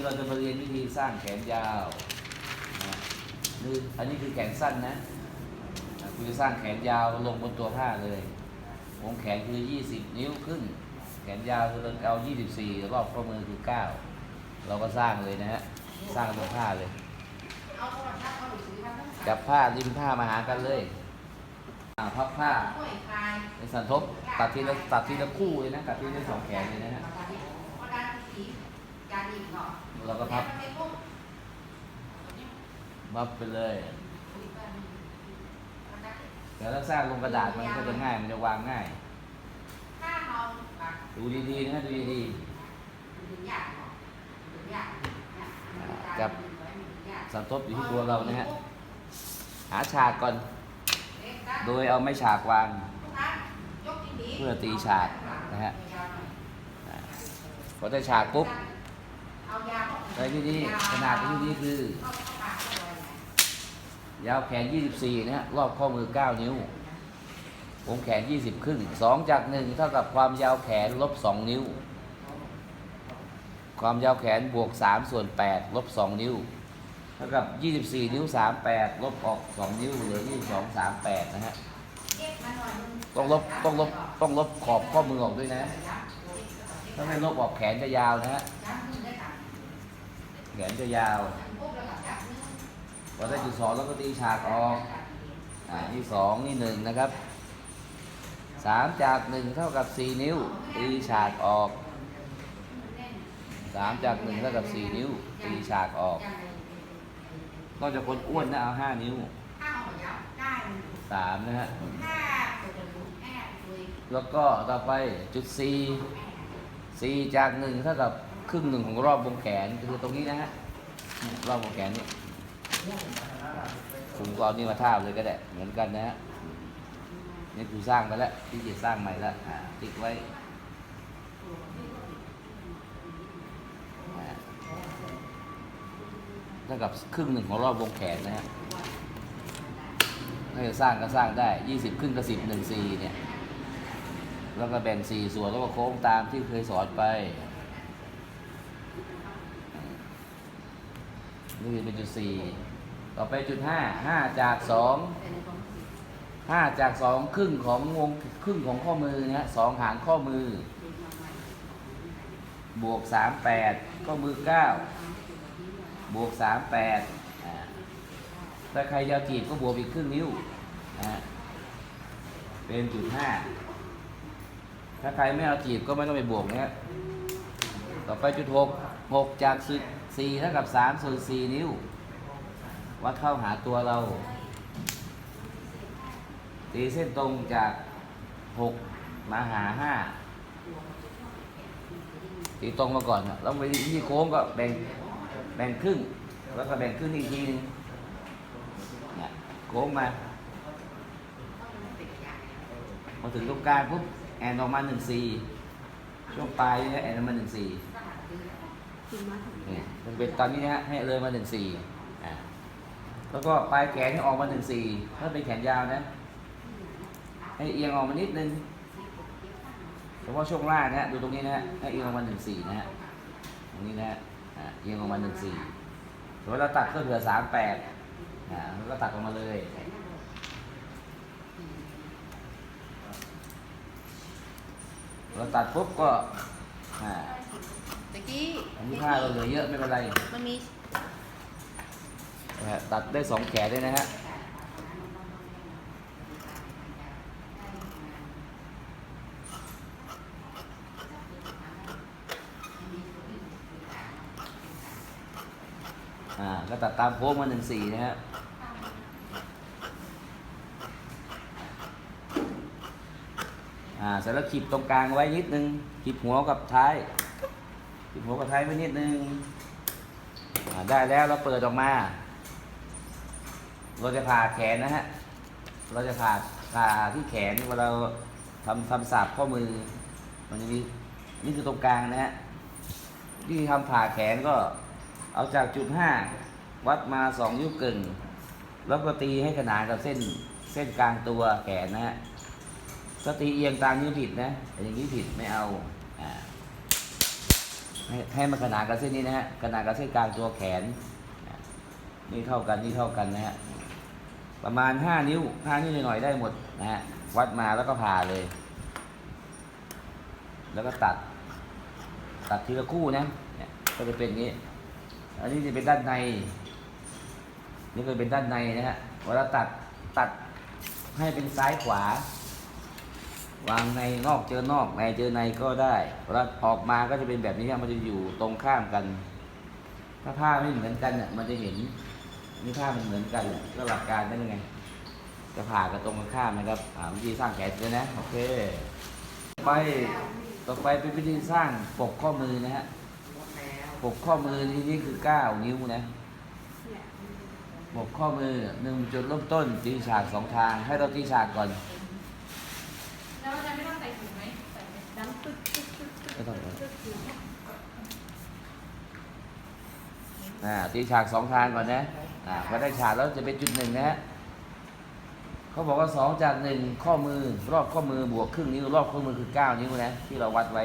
นี้เราจะมาเรียนวิธีสร้างแขนยาวนะนี่อันนี้คือแขนสั้นนะคุณจะสร้างแขนยาวลงบนตัวผ้าเลยวงแขนคือ 20 นิ้วครึ่งแขนยาวคือเราเอา 24 รอบข้อมือคือ 9 เราก็สร้างเลยนะฮะ สร้างบนผ้าเลย จับผ้าริมผ้ามาหากันเลยพับผ้าในสันทบตัดทีละตัดทีละคู่เลยนะตัดทีละสองแขนเลยนะฮะ เราก็พับพับไปเลยแต่ถ้าสร้างลงกระดาษมันก็จะง่าย มันจะวางง่าย ดูดีๆนะฮะดูดีๆจับสันทบอยู่ที่ตัวเรานะฮะ หาฉากก่อน โดยเอาไม้ฉากวาง เพื่อตีฉากนะฮะพอได้ฉากปุ๊บ ใช้ที่นี่ขนาดที่นี่คือยาวแขน 24นะฮะรอบข้อมือ 9 นิ้ววงแขน 20 ครึ่ง 2 จาก 1 เท่ากับความยาวแขนลบ 2 นิ้ว ความยาวแขนบวก 3 ส่วน 8 ลบ 2 นิ้ว เท่ากับ 24 นิ้ว 38 ลบออก 2 นิ้ว เหลือ 22 38 นะฮะ ต้องลบ ต้องลบ ต้องลบขอบข้อมือออกด้วยนะ ถ้าไม่ลบออกแขนจะยาวนะฮะ แขนจะยาวพอได้จุดสองแล้วก็ตีฉากออกอ่านี่สองนี่หนึ่งนะครับสามจากหนึ่งเท่ากับสี่นิ้ว ตีฉากออกสามจากหนึ่งเท่ากับสี่นิ้ว ตีฉากออก นอกจากคนอ้วนนะเอาห้านิ้วสามนะฮะแล้วก็ต่อไปจุดสี่สี่จากหนึ่งเท่ากับ ครึ่งหนึ่งของรอบวงแขนคือตรงนี้นะฮะรอบวงแขนนี่ผมก็เอานี่มาทาบเลยก็ได้ เหมือนกันนะฮะนี่กูสร้างไปแล้วที่จะสร้างใหม่แล้วติ๊กไว้อ่าเท่ากับครึ่งหนึ่งของรอบวงแขนนะฮะถ้าจะสร้างก็สร้างได้ยี่สิบครึ่งกับสิบหนึ่งสี่เนี่ย แล้วก็แบ่งสี่ส่วนแล้วก็โค้งตามที่เคยสอนไป นี่เป็นจุดสี่ต่อไปจุดห้าห้าจากสองห้าจากสองครึ่งของวงครึ่งของข้อมือนะฮะสองหางข้อมือ บวกสามแปดข้อมือเก้าบวกสามแปดถ้าใครยาวจีบก็บวกอีกครึ่งนิ้วเป็นจุดห้าถ้าใครไม่เอาจีบก็ไม่ต้องไปบวกเนะฮะต่อไปจุดหกหกจากสิบ สี่เท่ากับสามส่วนสี่นิ้ว วัดเข้าหาตัวเรา ตีเส้นตรงจากหกมาหาห้าตีตรงมาก่อนอะแล้วไปที่โค้งก็แบ่งแบ่งครึ่ง แล้วก็แบ่งครึ่งอีกทีนึงโค้งมามาถึงตรงกลางปุ๊บแอนออกมาหนึ่งสี่ช่วงปลายเนี่ยแอนออกมา หนึ่งสี่เนี่ยมันเป็นตอนนี้นะฮะให้เลยมาหนึ่งสี่อ่าแล้วก็ปลายแขนให้ออกมาหนึ่งสี่ถ้าเป็นแขนยาวนะ ให้เอียงออกมานิดนึงเฉพาะช่วงล่างนะฮะดูตรงนี้นะฮะให้เอียงออกมาหนึ่งสี่นะฮะตรงนี้นะฮะอ่าเอียงออกมาหนึ่งสี่สมมติเราตัดก็เหลือสามแปดอ่าแล้วก็ตัดออกมาเลย เราตัดปุ๊บก็อ่า ตะกี้อันนี้ผ้าเราเหลือเยอะไม่เป็นไรมันมีนะฮะตัดได้สองแขนด้วยนะฮะอ่าก็ตัดตามโค้งมาหนึ่งสี่นะฮะอ่าเสร็จแล้วขีดตรงกลางไว้นิดนึงขีดหัวกับท้าย ขีดหัวกับท้ายไว้นิดนึงได้แล้วเราเปิดออกมา เราจะผ่าแขนนะฮะ เราจะผ่าผ่าที่แขนเวลาเราทำทำสาบข้อมือ มันจะมีนี่คือตรงกลางนะฮะวิธีทำผ่าแขนก็เอาจากจุดห้าวัดมาสองนิ้วกึ่ง แล้วก็ตีให้ขนานกับเส้นเส้นกลางตัวแขนนะฮะถ้าตีเอียงตามนิ้วผิดนะอย่างนี้ผิดไม่เอาอ่า ให้ให้มันขนานกับเส้นนี้นะฮะขนานกับเส้นกลางตัวแขน นี่เท่ากันนี่เท่ากันนะฮะประมาณห้านิ้วห้านิ้วหน่อยๆได้หมดนะฮะวัดมาแล้วก็ผ่าเลย แล้วก็ตัด ตัดทีละคู่นะเนี่ยก็จะเป็นอย่างนี้ อันนี้จะเป็นด้านใน นี่ก็เป็นด้านในนะฮะเวลาตัดตัดให้เป็นซ้ายขวา วางในนอกเจอนอกในเจอในก็ได้เวลาออกมาก็จะเป็นแบบนี้ครับมันจะอยู่ตรงข้ามกัน ถ้าผ้าไม่เหมือนกันเนี่ยมันจะเห็นนี่ผ้ามันเหมือนกันก็หลักการเป็นยังไงจะผ่ากันตรงกันข้ามนะครับวิธีสร้างแขนเลยนะโอเคไปต่อไปเป็นวิธีสร้างปกข้อมือนะฮะปกข้อมือที่นี่คือ9นิ้วนะปกข้อมือหนึ่งจุดเริ่มต้นตีฉากสองทาง ให้เราตีฉากก่อน อ่าตีฉากสองทางก่อนนะอ่าพอได้ฉากแล้วจะเป็นจุดหนึ่งนะฮะเขาบอกว่าสองจากหนึ่งข้อมือ รอบข้อมือบวกครึ่งนิ้ว รอบข้อมือคือเก้านิ้วนะที่เราวัดไว้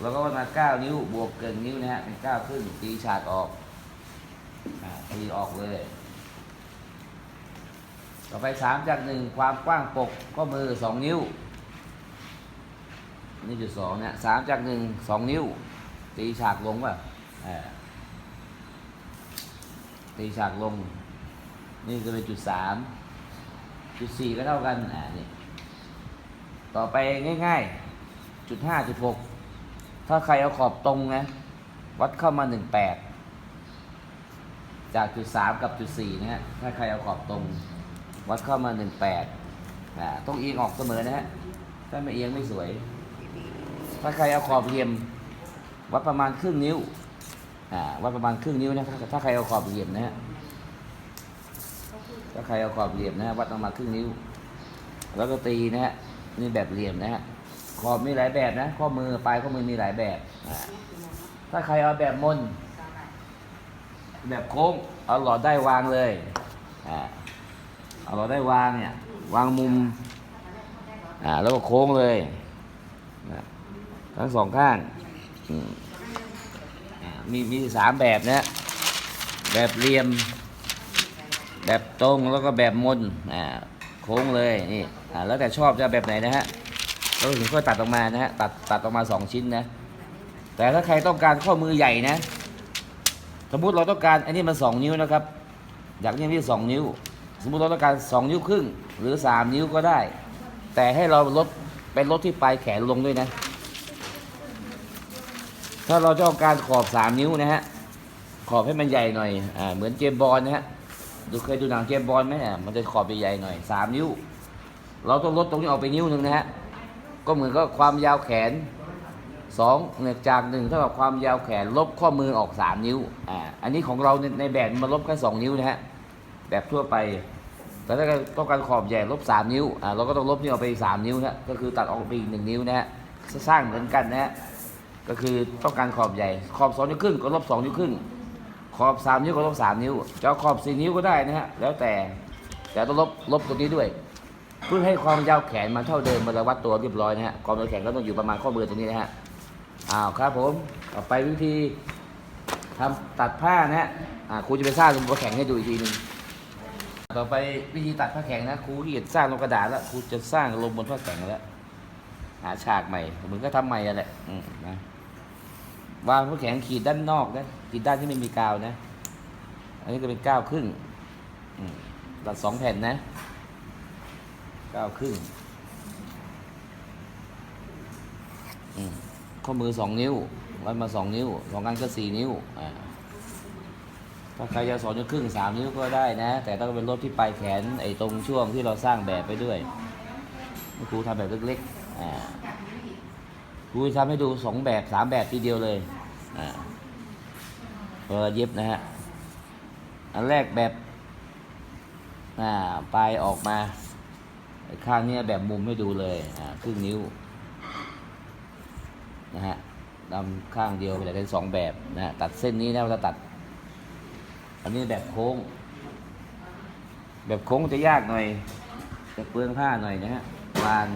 แล้วก็มาเก้านิ้วบวกเกินนิ้วนะฮะเป็นเก้าครึ่งตีฉากออกอ่าตีออกเลยต่อไปสามจากหนึ่งความกว้างปกข้อมือสองนิ้ว นี่จุดสองเนี่ยสามจากหนึ่งสองนิ้ว ตีฉากลงป่ะตีฉากลง นี่จะเป็นจุดสามจุดสี่ก็เท่ากันอ่านี่ต่อไปง่ายๆจุดห้าจุดหกถ้าใครเอาขอบตรงนะ วัดเข้ามาหนึ่งแปดจากจุดสามกับจุดสี่นะฮะถ้าใครเอาขอบตรง วัดเข้ามาหนึ่งแปดอ่าต้องเอียงออกเสมอนะฮะถ้าไม่เอียงไม่สวย ถ้าใครเอาขอบเหลี่ยม วัดประมาณครึ่งนิ้วอ่าวัดประมาณครึ่งนิ้วนะถ้าถ้าใครเอาขอบเหลี่ยมนะฮะถ้าใครเอาขอบเหลี่ยมนะฮะวัดประมาณครึ่งนิ้ว แล้วก็ตีนะฮะนี่แบบเหลี่ยมนะฮะขอบมีหลายแบบนะ ข้อมือปลายข้อมือมีหลายแบบถ้าใครเอาแบบมนแบบโค้งเอาหลอดได้วางเลยอ่าเอาหลอดได้วางเนี่ยวางมุมอ่าแล้วก็โค้งเลย ทั้งสองข้างมีมีสามแบบนะแบบเหลี่ยม แบบตรงแล้วก็แบบมนอ่าโค้งเลยนี่อ่าแล้วแต่ชอบจะแบบไหนนะฮะเราถึงค่อยตัดออกมานะฮะตัดตัดออกมาสองชิ้นนะ แต่ถ้าใครต้องการข้อมือใหญ่นะ สมมุติเราต้องการอันนี้มันสองนิ้วนะครับ อยากนี่ที่สองนิ้ว สมมุติเราต้องการสองนิ้วครึ่ง หรือสามนิ้วก็ได้ แต่ให้เราลดเป็นลดที่ปลายแขนลงด้วยนะ ถ้าเราต้องการขอบสามนิ้วนะฮะ ขอบให้มันใหญ่หน่อย อ่า เหมือนเจมบอลนะฮะ ดูเคยดูหนังเจมบอลไหมอะมันจะขอบใหญ่ๆหน่อยสามนิ้ว เราต้องลดตรงนี้ออกไปนิ้วหนึ่งนะฮะ ก็เหมือนก็ความยาวแขนสองเนี่ยจากหนึ่งเท่ากับความยาวแขนลบข้อมือออกสามนิ้ว อ่า อันนี้ของเราในในแบบมันลบแค่สองนิ้วนะฮะ แบบทั่วไป แต่ถ้าต้องการขอบใหญ่ลบสามนิ้ว อ่า เราก็ต้องลบนี่ออกไปสามนิ้วนะ ก็คือตัดออกไปอีกหนึ่งนิ้วนะฮะ สร้างเหมือนกันนะฮะ ก็คือต้องการขอบใหญ่ ขอบสองนิ้วครึ่งก็ลบสองนิ้วครึ่ง ขอบสามนิ้วก็ลบสามนิ้วจะขอบสี่นิ้วก็ได้นะฮะ แล้วแต่ แต่ต้องลบลบตรงนี้ด้วย เพื่อให้ความยาวแขนมันเท่าเดิมมาวัดตัวเรียบร้อยนะฮะ ความยาวแขนก็ต้องอยู่ประมาณข้อมือตรงนี้นะฮะ อ้าวครับผมต่อไปวิธีทำตัดผ้านะฮะครูจะไปสร้างลงบนแข็งให้ดูอีกทีหนึงต่อไปวิธีตัดผ้าแข็งนะครูที่สร้างลงกระดาษแล้วครูจะสร้างลงบนผ้าแข็งแล้วหาฉากใหม่เหมือนก็ทำใหม่อะแหละอืมนะ วางผ้าแข็งขีดด้านนอกนะขีดด้านที่ไม่มีกาวนะ อันนี้ก็เป็นเก้าครึ่งตัดสองแผ่นนะเก้าครึ่งข้อมือสองนิ้ววัดมาสองนิ้วสองอันก็สี่นิ้วถ้าใครจะสองนิ้วครึ่งสามนิ้วก็ได้นะ แต่ต้องเป็นลบที่ปลายแขนไอ้ตรงช่วงที่เราสร้างแบบไปด้วยครูทำแบบเล็กๆครูทำให้ดูสองแบบสามแบบทีเดียวเลย อ่าเปิดเย็บนะฮะ อันแรกแบบอ่าปลายออกมา ข้างเนี้ยแบบมุมให้ดูเลยอ่าครึ่งนิ้ว นะฮะดำข้างเดียวแต่เป็นสองแบบนะตัดเส้นนี้นะเราตัด อันนี้แบบโค้ง แบบโค้งจะยากหน่อย จะเปลืองผ้าหน่อยนะฮะบาน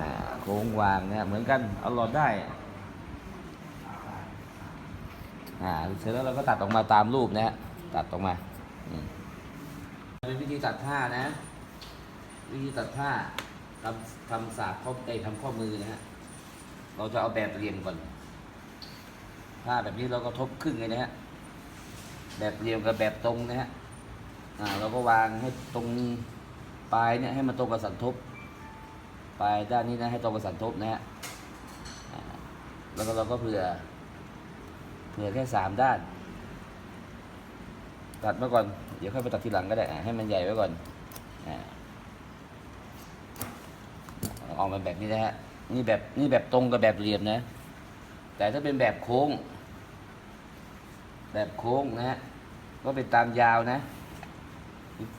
อ่าโค้งวางเนี่ยเหมือนกันเอาหลอดได้อ่าเสร็จแล้วเราก็ตัดออกมาตามรูปนะฮะตัดออกมาเป็นวิธีตัดผ้านะ วิธีตัดผ้าทำทำสากข้อไอ้ยทำข้อมือนะฮะเราจะเอาแบบเหลี่ยมก่อนผ้าแบบนี้เราก็ทบครึ่งเลยนะฮะแบบเหลี่ยมกับแบบตรงนะฮะอ่าเราก็วางให้ตรงปลายเนี่ยให้มันตรงกับสันทบ ปลายด้านนี้นะให้ตรงกับสันทบนะฮะแล้วก็เราก็เผื่อ เผื่อแค่สามด้าน ตัดมาก่อน เดี๋ยวค่อยไปตัดทีหลังก็ได้ให้มันใหญ่ไว้ก่อนออกมาแบบนี้นะฮะนี่แบบนี่แบบตรงกับแบบเหลี่ยมนะ แต่ถ้าเป็นแบบโค้ง แบบโค้งนะฮะก็เป็นตามยาวนะ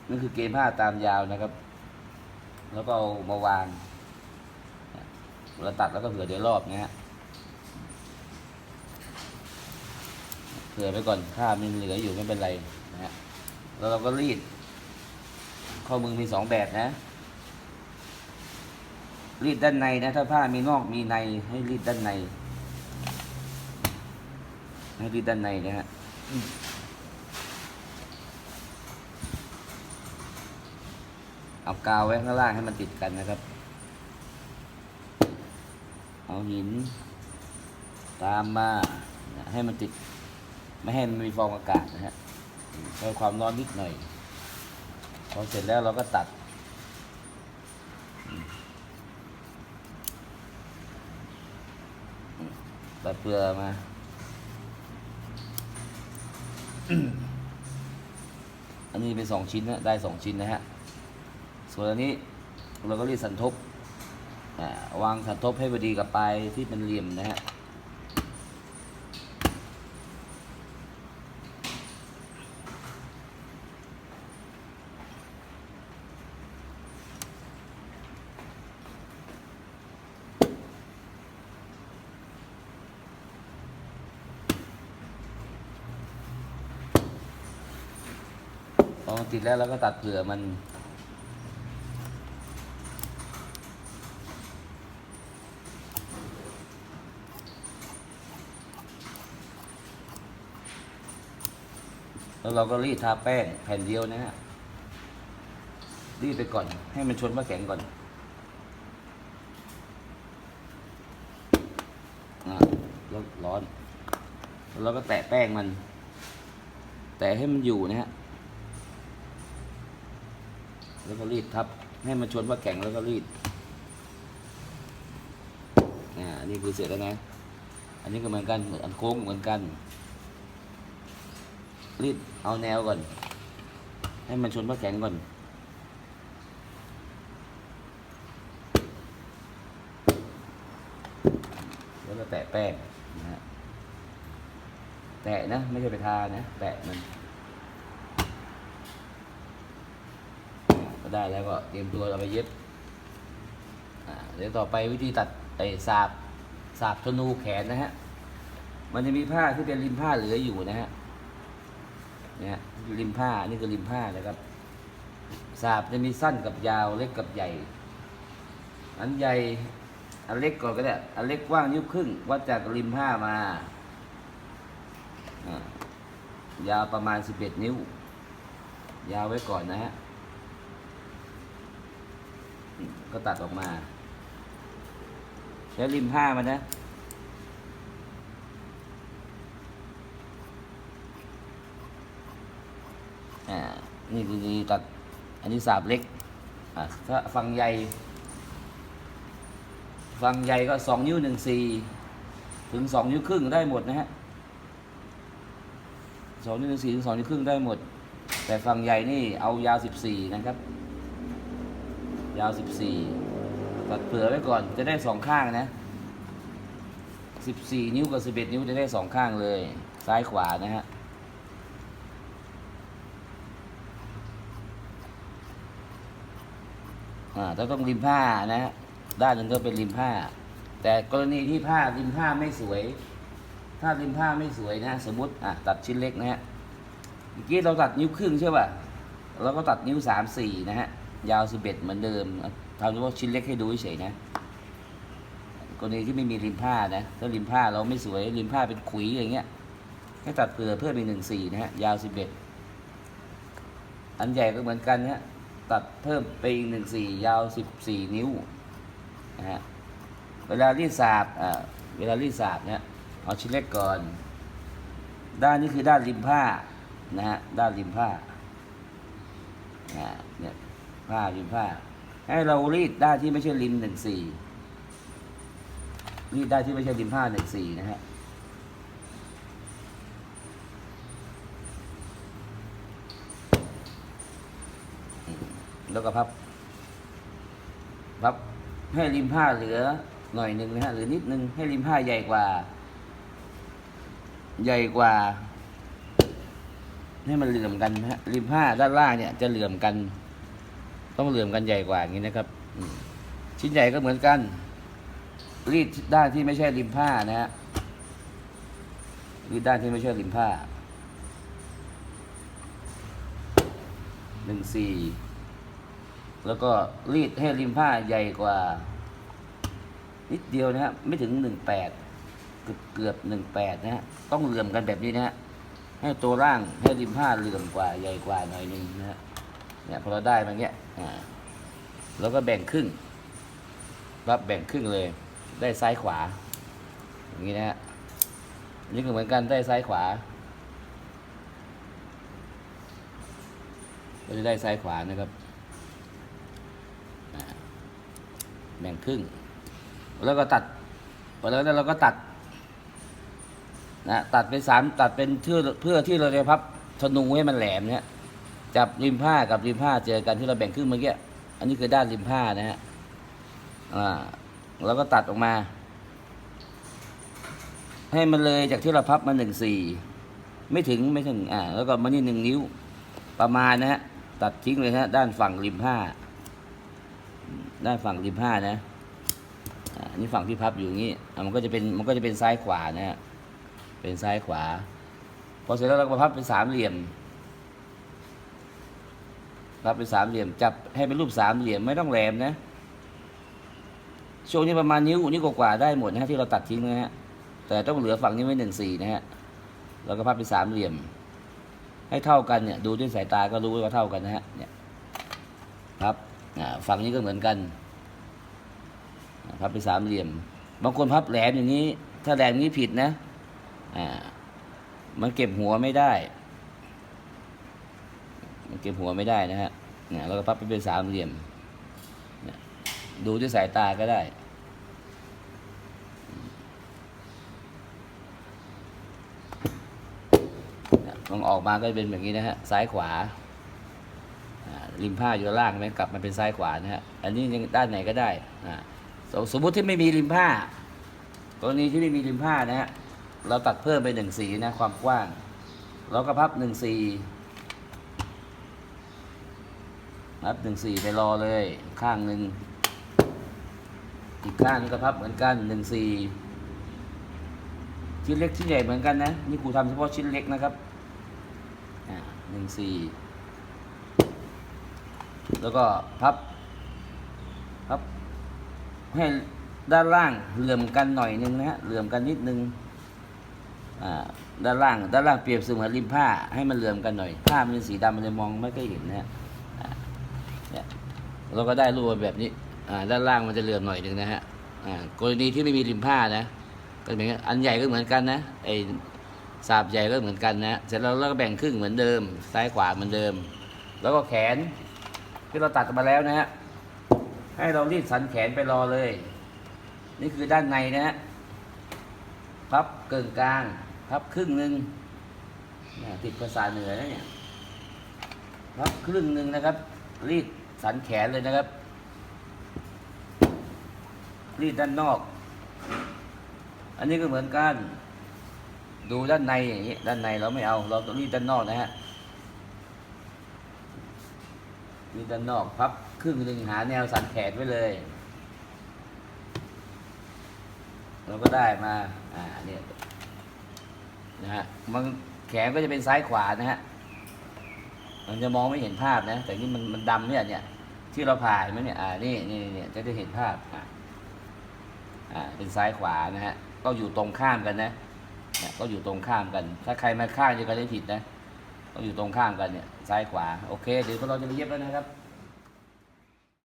นี่คือเกณฑ์ผ้าตามยาวนะครับ แล้วก็เอามาวาง เราตัดแล้วก็เผื่อเดี๋ยวรอบนะฮะเผื่อไปก่อนถ้ามันเหลืออยู่ไม่เป็นไรนะฮะแล้วเราก็รีด ข้อมือมีสองแบบนะ รีดด้านในนะ ถ้าผ้ามีนอกมีในให้รีดด้านใน ให้รีดด้านในนะฮะเอากาวไว้ข้างล่างให้มันติดกันนะครับ หิน ตามมาให้มันติด ไม่ให้มันมีฟองอากาศนะฮะใช้ความร้อนนิดหน่อยพอเสร็จแล้วเราก็ตัด ตัดเปลือกมาอันนี้เป็นสองชิ้นนะได้สองชิ้นนะฮะ ส่วนอันนี้เราก็รีดสันทบ วางสันทบให้พอดีกับปลายที่เป็นเหลี่ยมนะฮะพอติดแล้วเราก็ตัดเผื่อมัน แล้วเราก็รีดทาแป้งแผ่นเดียวนะฮะรีดไปก่อน ให้มันชนผ้าแข็งก่อนอ่าแล้วร้อนแล้วเราก็แตะแป้งมัน แตะให้มันอยู่นะฮะแล้วก็รีดทับ ให้มันชนว่าแข็งแล้วก็รีดอ่านี่คือเสร็จแล้วนะ อันนี้ก็เหมือนกันเหมือนอันโค้งเหมือนกัน รีดเอาแนวก่อน ให้มันชนว่าแข็งก่อน แล้วก็แตะแป้งนะฮะแตะนะ ไม่ใช่ไปทานะ แตะมันก็ได้แล้วก็เตรียมตัวเอาไปเย็บเดี๋ยวต่อไปวิธีตัดไอ้สาบสาบธนูแขนนะฮะ มันจะมีผ้าที่เป็นริมผ้าเหลืออยู่นะฮะ ริมผ้า นี่คือริมผ้านะครับ สาบจะมีสั้นกับยาวเล็กกับใหญ่ อันใหญ่อันเล็กก่อนก็ได้อันเล็กกว้างนิ้วครึ่งวัดจากริมผ้ามาอ่ายาวประมาณ11นิ้ว ยาวไว้ก่อนนะฮะก็ตัดออกมา ใช้ริมผ้ามันนะ อ่า นี่คือตัดอันนี้สาบเล็กอ่าถ้าฟังใหญ่ ฟังใหญ่ก็สองนิ้วหนึ่งสี่ถึงสองนิ้วครึ่งได้หมดนะฮะสองนิ้วหนึ่งสี่ถึงสองนิ้วครึ่งได้หมด แต่ฟังใหญ่นี่เอายาวสิบสี่นะครับ ยาวสิบสี่ตัดเผื่อไว้ก่อนจะได้สองข้างนะสิบสี่นิ้วกับสิบเอ็ดนิ้วจะได้สองข้างเลย ซ้ายขวานะฮะ อ่า ถ้าต้องริมผ้านะฮะด้านหนึ่งก็เป็นริมผ้า แต่กรณีที่ผ้าริมผ้าไม่สวย ถ้าริมผ้าไม่สวยนะ สมมติอะตัดชิ้นเล็กนะฮะ เมื่อกี้เราตัดนิ้วครึ่งใช่ป่ะ เราก็ตัดนิ้วสามสี่นะฮะ ยาวสิบเอ็ดเหมือนเดิมทำเฉพาะชิ้นเล็กให้ดูเฉยนะ กรณีที่ไม่มีริมผ้านะ ถ้าริมผ้าเราไม่สวย ริมผ้าเป็นขุยอย่างเงี้ย ให้ตัดเผื่อเพิ่มอีกหนึ่งสี่นะฮะ ยาวสิบเอ็ดอันใหญ่ก็เหมือนกันนะฮะ ตัดเพิ่มไปอีกหนึ่งสี่ยาวสิบสี่นิ้วนะฮะเวลารีดสาบอ่าเวลารีดสาบเนี่ยเอาชิ้นเล็กก่อน ด้านนี้คือด้านริมผ้านะฮะด้านริมผ้านะเนี่ยผ้าริมผ้า ให้เรารีดด้านที่ไม่ใช่ริมหนึ่งสี่รีดด้านที่ไม่ใช่ริมผ้าหนึ่งสี่นะฮะ แล้วก็พับ พับให้ริมผ้าเหลือหน่อยหนึ่งนะฮะหรือนิดนึงให้ริมผ้าใหญ่กว่า ใหญ่กว่า ให้มันเหลื่อมกันนะฮะริมผ้าด้านล่างเนี่ย จะเหลื่อมกัน ต้องเหลื่อมกันใหญ่กว่าอย่างนี้นะครับชิ้นใหญ่ก็เหมือนกัน รีดด้านที่ไม่ใช่ริมผ้านะฮะรีดด้านที่ไม่ใช่ริมผ้าหนึ่งสี่ แล้วก็รีดให้ริมผ้าใหญ่กว่า นิดเดียวนะฮะไม่ถึงหนึ่งแปดเกือบเกือบหนึ่งแปดนะฮะต้องเหลื่อมกันแบบนี้นะฮะให้ตัวร่างให้ริมผ้าเหลื่อมกว่าใหญ่กว่าหน่อยนึงนะฮะเนี่ยพอเราได้มาเงี้ยอ่าแล้วก็แบ่งครึ่งรับแบ่งครึ่งเลย ได้ซ้ายขวา อย่างนี้นะฮะนนี่ก็เหมือนกันได้ซ้ายขวาก็จะได้ซ้ายขวานะครับอ่า แบ่งครึ่ง แล้วก็ตัดพอแล้วเราก็ตัดนะตัดเป็นสามตัดเป็นเพื่อเพื่อที่เราจะพับธนูให้มันแหลมเนี่ยจับริมผ้ากับริมผ้าเจอกันที่เราแบ่งครึ่งเมื่อกี้อันนี้คือด้านริมผ้านะฮะอ่าแล้วก็ตัดออกมา ให้มันเลยจากที่เราพับมาหนึ่งสี่ไม่ถึงไม่ถึงอ่าแล้วก็มานี่หนึ่งนิ้วประมาณนะฮะตัดทิ้งเลยฮะด้านฝั่งริมผ้า ด้านฝั่งริมผ้านะอ่านี่ฝั่งที่พับอยู่งนี้มันก็จะเป็นมันก็จะเป็นซ้ายขวานะฮะเป็นซ้ายขวา พอเสร็จแล้วเราก็พับเป็นสามเหลี่ยมรับเป็นสามเหลี่ยมจับให้เป็นรูปสามเหลี่ยมไม่ต้องแหลมนะช่วงนี้ประมาณนิ้วนิ้วกว่าได้หมดนะฮะที่เราตัดทิ้งนะฮะแต่ต้องเหลือฝั่งนี้ไว้หนึ่งสี่นะฮะเราก็พับเป็นสามเหลี่ยม ให้เท่ากันเนี่ย ดูด้วยสายตาก็รู้ว่าเท่ากันนะฮะเนี่ยครับ ฝั่งนี้ก็เหมือนกันพับเป็นสามเหลี่ยม บางคนพับแหลมอย่างนี้ ถ้าแหลมนี้ผิดนะมันเก็บหัวไม่ได้ มันเก็บหัวไม่ได้นะฮะเนี่ยเราก็พับไปเป็นสามเหลี่ยม ดูด้วยสายตาก็ได้เนี่ยมันออกมาก็เป็นแบบนี้นะฮะ ซ้ายขวา ริมผ้าอยู่ด้านล่างไหมกลับมาเป็นซ้ายขวานะฮะอันนี้ยังด้านไหนก็ได้อ่าสมมมติที่ไม่มีริมผ้ากรณีที่ไม่มีริมผ้านะฮะเราตัดเพิ่มไปหนึ่งสีนะความกว้างเราก็พับหนึ่งสีนับหนึ่งสี่ไปรอเลย ข้างหนึ่งอีกข้างก็พับเหมือนกันหนึ่งสี่ชิ้นเล็กชิ้นใหญ่เหมือนกันนะ นี่ครูทำเฉพาะชิ้นเล็กนะครับหนึ่งสี่ แล้วก็พับพับ ให้ด้านล่างเหลื่อมกันหน่อยนึงนะฮะเหลื่อมกันนิดนึงอ่าด้านล่างด้านล่างเปรียบเสมือนริมผ้าให้มันเหลื่อมกันหน่อยผ้ามันเป็นสีดำมันจะมองไม่ค่อยเห็นนะฮะเนี่ยเราก็ได้รูปแบบนี้อ่าด้านล่างมันจะเหลื่อมหน่อยหนึ่งนะฮะอ่ากรณีที่ไม่มีริมผ้านะก็เหมือนอันใหญ่ก็เหมือนกันนะไอ้สาบใหญ่ก็เหมือนกันนะเสร็จแล้วเราก็แบ่งครึ่งเหมือนเดิม ซ้ายขวาเหมือนเดิม แล้วก็แขน ที่เราตัดมาแล้วนะฮะให้เรารีดสันแขนไปรอเลย นี่คือด้านในนะฮะพับเกินกลางพับครึ่งหนึ่งนี่ติดภาษาเหนือนะเนี่ยพับครึ่งหนึ่งนะครับ รีดสันแขนเลยนะครับ รีดด้านนอก อันนี้ก็เหมือนกัน ดูด้านในอย่างนี้ด้านในเราไม่เอา เราต้องรีดด้านนอกนะฮะ รีดด้านนอกพับครึ่งหนึ่งหาแนวสันแขนไว้เลย เราก็ได้มา อ่าเนี่ยนะฮะมันแขนก็จะเป็นซ้ายขวานะฮะมันจะมองไม่เห็นภาพนะ แต่นี่มันมันดำเนี่ยเนี่ยที่เราผ่าเห็นไหมเนี่ยอ่านี่นี่เนี่ยจะได้เห็นภาพอ่าอ่าเป็นซ้ายขวานะฮะก็อยู่ตรงข้ามกันนะเนี่ยก็อยู่ตรงข้ามกัน ถ้าใครมาข้างจะก็ได้ผิดนะ ก็อยู่ตรงข้ามกันเนี่ยซ้ายขวาโอเคเดี๋ยวพวกเราจะไปเย็บแล้วนะครับ